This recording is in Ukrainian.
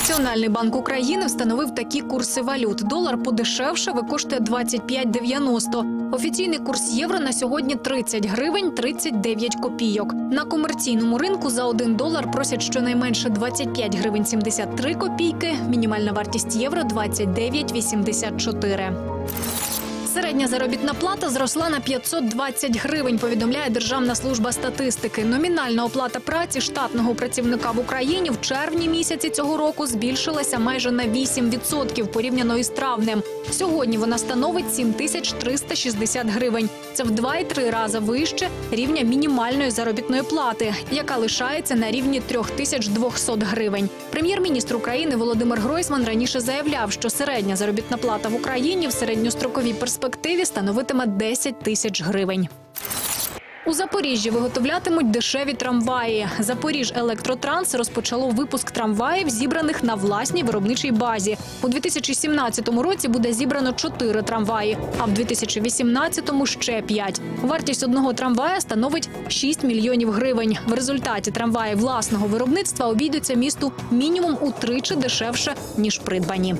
Національний банк України встановив такі курси валют. Долар подешевшав і коштує 25,90. Офіційний курс євро на сьогодні 30 гривень 39 копійок. На комерційному ринку за 1 долар просять щонайменше 25 гривень 73 копійки. Мінімальна вартість євро 29,84. Середня заробітна плата зросла на 520 гривень. Повідомляє Державна служба статистики. Номінальна оплата праці штатного працівника в Україні в червні місяці цього року збільшилася майже на 8% порівняно із травнем. Сьогодні вона становить 7360 гривень. Це в 2,3 рази вище рівня мінімальної заробітної плати, яка лишається на рівні 3200 гривень. Прем'єр-міністр України Володимир Гройсман раніше заявляв, що середня заробітна плата в Україні в середньостроковій перспективі становитиме 10 тисяч гривень. У Запоріжжі виготовлятимуть дешеві трамваї. Запоріж Електротранс розпочало випуск трамваїв, зібраних на власній виробничій базі. У 2017 році буде зібрано 4 трамваї, а в 2018 – ще 5. Вартість одного трамвая становить 6 мільйонів гривень. В результаті трамваї власного виробництва обійдуться місту мінімум утричі дешевше ніж придбані.